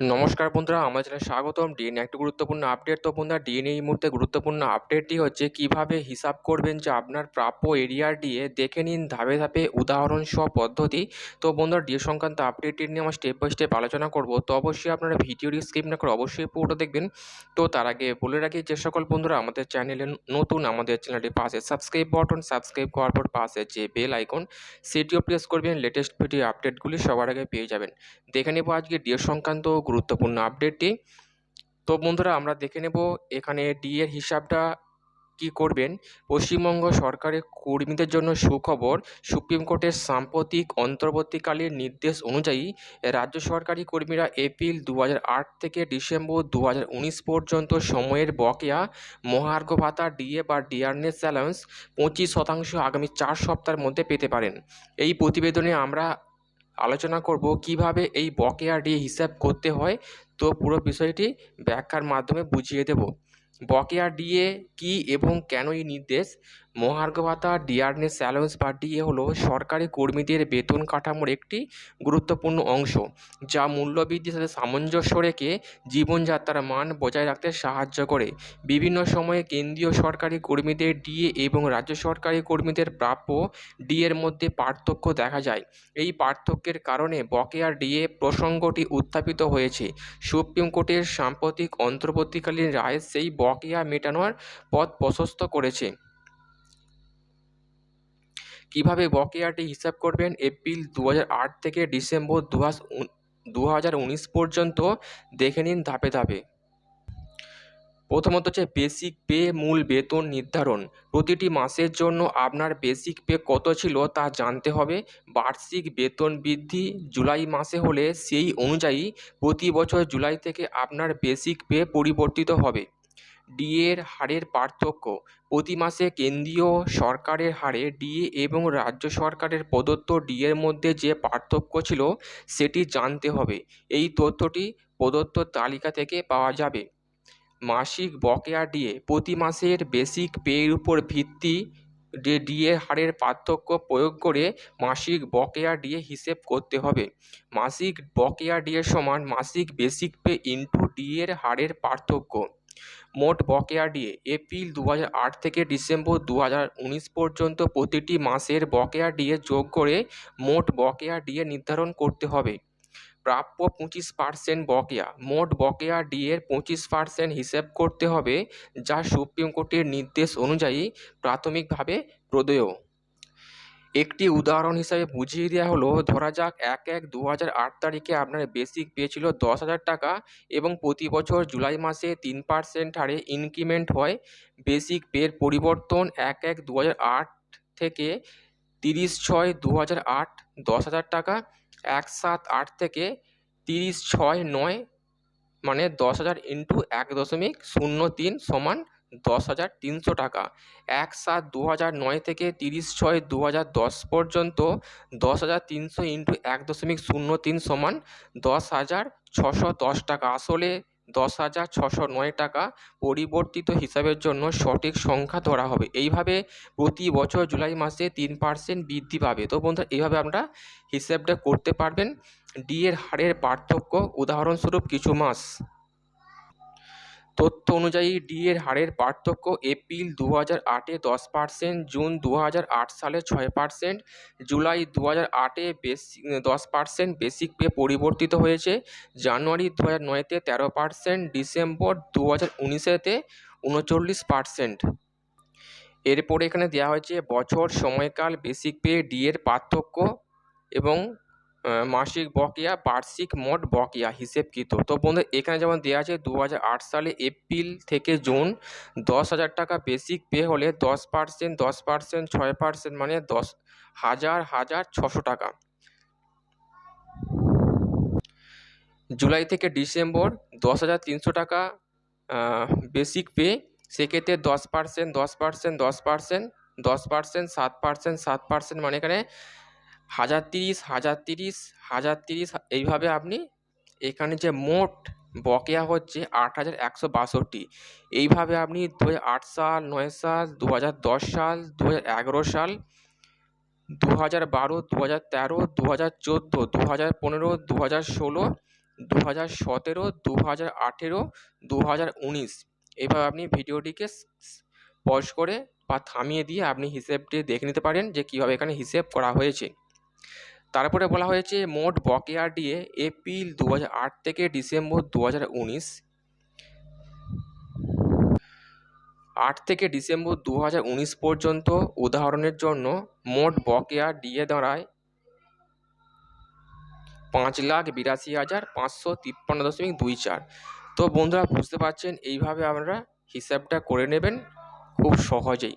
নমস্কার বন্ধুরা, আমার চ্যানেলে স্বাগতম। ডিএনএ একটি গুরুত্বপূর্ণ আপডেট তো বন্ধুরা ডিএনএ এই মুহূর্তে গুরুত্বপূর্ণ আপডেটটি হচ্ছে, কীভাবে হিসাব করবেন যে আপনার প্রাপ্য এরিয়ার ডিএ দেখে নিন ধাপে ধাপে উদাহরণ সহ পদ্ধতি। তো বন্ধুরা ডিএ সংক্রান্ত আপডেটটি নিয়ে আমরা স্টেপ বাই স্টেপ আলোচনা করব। তো অবশ্যই আপনারা ভিডিওটি স্কিপ না করে অবশ্যই পুরোটা দেখবেন। তো তার আগে বলে রাখি যে সকল বন্ধুরা, আমাদের চ্যানেলে নতুন আমাদের চ্যানেলটি পাশে সাবস্ক্রাইব বাটন সাবস্ক্রাইব করার পর পাশে যে বেল আইকন সেটিও প্রেস করবেন। লেটেস্ট ভিডিও আপডেটগুলি সবার আগে পেয়ে যাবেন। দেখে নেব আজকে ডিএ সংক্রান্ত গুরুত্বপূর্ণ আপডেটটি তো বন্ধুরা, আমরা দেখে নেব এখানে ডি এর হিসাবটা কি করবেন। পশ্চিমবঙ্গ সরকারের কর্মীদের জন্য সুখবর, সুপ্রিম কোর্টের সাম্প্রতিক অন্তর্বর্তীকালীন নির্দেশ অনুযায়ী রাজ্য সরকারি কর্মীরা এপ্রিল দু হাজার আট থেকে ডিসেম্বর দু হাজার উনিশ পর্যন্ত সময়ের বকেয়া মহার্ঘ ভাতা ডিএ বা ডিয়ারনেস অ্যালাউন্স পঁচিশ শতাংশ আগামী চার সপ্তাহের মধ্যে পেতে পারেন। এই প্রতিবেদনে আমরা আলোচনা করব কীভাবে এই বকেয়া ডি হিসাব করতে হয়। তো পুরো বিষয়টি ব্যাখ্যার মাধ্যমে বুঝিয়ে দেব। বকেয়া ডিএ কী এবং কেন এই নির্দেশ? মহার্ঘ ভাতা ডিয়ারনেস অ্যালাউন্স বা ডিএ হলো সরকারি কর্মীদের বেতন কাঠামোর একটি গুরুত্বপূর্ণ অংশ, যা মূল্যবৃদ্ধির সাথে সামঞ্জস্য রেখে জীবনযাত্রার মান বজায় রাখতে সাহায্য করে। বিভিন্ন সময়ে কেন্দ্রীয় সরকারি কর্মীদের ডিএ এবং রাজ্য সরকারি কর্মীদের প্রাপ্য ডিএর মধ্যে পার্থক্য দেখা যায়। এই পার্থক্যের কারণে বকেয়া ডিএ প্রসঙ্গটি উত্থাপিত হয়েছে। সুপ্রিম কোর্টের সাম্প্রতিক অন্তর্বর্তীকালীন রায় সেই বকেয়া মেটানোর পথ প্রশস্ত করেছে। কীভাবে বকেয়াটি হিসাব করবেন? এপ্রিল দু আট থেকে ডিসেম্বর দু হাজার উনিশ পর্যন্ত দেখে নিন ধাপে ধাপে। প্রথমত হচ্ছে বেসিক পে মূল বেতন নির্ধারণ। প্রতিটি মাসের জন্য আপনার বেসিক পে কত ছিল তা জানতে হবে। বার্ষিক বেতন বৃদ্ধি জুলাই মাসে হলে সেই অনুযায়ী প্রতি বছর জুলাই থেকে আপনার বেসিক পে পরিবর্তিত হবে। ডিএর হারের পার্থক্য। প্রতি মাসে কেন্দ্রীয় সরকারের হারে ডিএ এবং রাজ্য সরকারের প্রদত্ত ডিএর মধ্যে যে পার্থক্য ছিল, সেটি জানতে হবে। এই তথ্যটি প্রদত্ত তালিকা থেকে পাওয়া যাবে। মাসিক বকেয়া ডিএ প্রতি মাসের বেসিক পেয়ের উপর ভিত্তি ডিএ হারের পার্থক্য প্রয়োগ করে মাসিক বকেয়া ডিএ হিসেব করতে হবে। মাসিক বকেয়া ডিএ সমান মাসিক বেসিক পে ইন্টু ডিএর হারের পার্থক্য। মোট বকেয়া ডিএ এপ্রিল দু আট থেকে ডিসেম্বর দু উনিশ পর্যন্ত প্রতিটি মাসের বকেয়া ডিএ যোগ করে মোট বকেয়া ডিএ নির্ধারণ করতে হবে। প্রাপ্য পঁচিশ পার্সেন্ট বকেয়া। মোট বকেয়া ডিএর পঁচিশ পার্সেন্ট হিসেব করতে হবে, যা সুপ্রিম কোর্টের নির্দেশ অনুযায়ী প্রাথমিকভাবে প্রদেয়। একটি উদাহরণ হিসাবে বুঝিয়ে দেওয়া হলো, ধরা যাক এক এক দু হাজার আট তারিখে আপনার বেসিক পে ছিল দশ হাজার টাকা এবং প্রতি বছর জুলাই মাসে তিন পার্সেন্ট হারে ইনক্রিমেন্ট হয়। বেসিক পের পরিবর্তন এক এক দু হাজার আট থেকে তিরিশ ছয় দু হাজার আট দশ হাজার টাকা, এক সাত আট থেকে তিরিশ ছয় নয় মানে দশ হাজার ইন্টু এক দশমিক শূন্য তিন সমান দশ হাজার তিনশো টাকা। এক সাত দু হাজার নয় থেকে তিরিশ ছয় দু হাজার দশ পর্যন্ত দশ হাজার তিনশো ইন্টু এক দশমিক শূন্য তিন সমান দশ হাজার ছশো দশ টাকা। আসলে দশ হাজার ছশো নয় টাকা পরিবর্তিত হিসাবের জন্য সঠিক সংখ্যা ধরা হবে। এইভাবে প্রতি বছর জুলাই মাসে তিন পার্সেন্ট বৃদ্ধি পাবে। তো বন্ধুরা, এইভাবে আমরা হিসেবটা করতে পারবেন। ডি এর হারের পার্থক্য উদাহরণস্বরূপ কিছু মাস। তথ্য অনুযায়ী, ডি এর হারের পার্থক্য এপ্রিল দু হাজার আটে দশ পার্সেন্ট জুন দু হাজার আট সালে ছয় পার্সেন্ট জুলাই দু হাজার আটে বেসিক দশ পার্সেন্ট বেসিক পে পরিবর্তিত হয়েছে, জানুয়ারি দু হাজার নয়তে তেরো পার্সেন্ট ডিসেম্বর দু হাজার উনিশেতে উনচল্লিশ পার্সেন্ট এরপরে এখানে দেওয়া হয়েছে বছর, সময়কাল বেসিক পে ডি এর পার্থক্য এবং মাসিক বকেয়া, বার্ষিক মোট বকেয়া হিসেবকৃত। তো বন্ধু, এখানে যেমন দেওয়া আছে দু হাজার আট সালে এপ্রিল থেকে জুন দশ হাজার টাকা বেসিক পে হলে দশ পার্সেন্ট দশ পার্সেন্ট, ছয় পার্সেন্ট মানে দশ হাজার হাজার ছশো টাকা। জুলাই থেকে ডিসেম্বর দশ হাজার তিনশো টাকা বেসিক পে। সেক্ষেত্রে দশ পার্সেন্ট দশ পার্সেন্ট দশ পার্সেন্ট দশ পার্সেন্ট, সাত পার্সেন্ট সাত পার্সেন্ট মানে এখানে হাজার তিরিশ হাজার তিরিশ হাজার তিরিশ এইভাবে আপনি এখানে যে মোট বকেয়া হচ্ছে আট হাজার একশো বাষট্টি এইভাবে আপনি দু আট সাল নয় সাল দু হাজার দশ সাল দু হাজার এগারো সাল দু হাজার বারো দু হাজার তেরো দু হাজার চোদ্দ দু হাজার পনেরো দু হাজার ষোলো দু হাজার সতেরো দু হাজার আঠেরো দু হাজার উনিশ এইভাবে আপনি ভিডিওটিকে পজ করে বা থামিয়ে দিয়ে আপনি হিসেবটি দেখে নিতে পারেন যে কীভাবে এখানে হিসেব করা হয়েছে তারপরে বলা হয়েছে মোট বকেয়া ডিএ এপ্রিল দু হাজার আট থেকে ডিসেম্বর দু আট থেকে ডিসেম্বর দু হাজার উনিশ পর্যন্ত উদাহরণের জন্য মোট বকেয়া ডিএ দাঁড়ায় পাঁচ লাখ বিরাশি হাজার পাঁচশো তিপ্পান্ন দশমিক দুই চার। তো বন্ধুরা, বুঝতে পারছেন, এইভাবে আপনারা হিসাবটা করে নেবেন খুব সহজেই।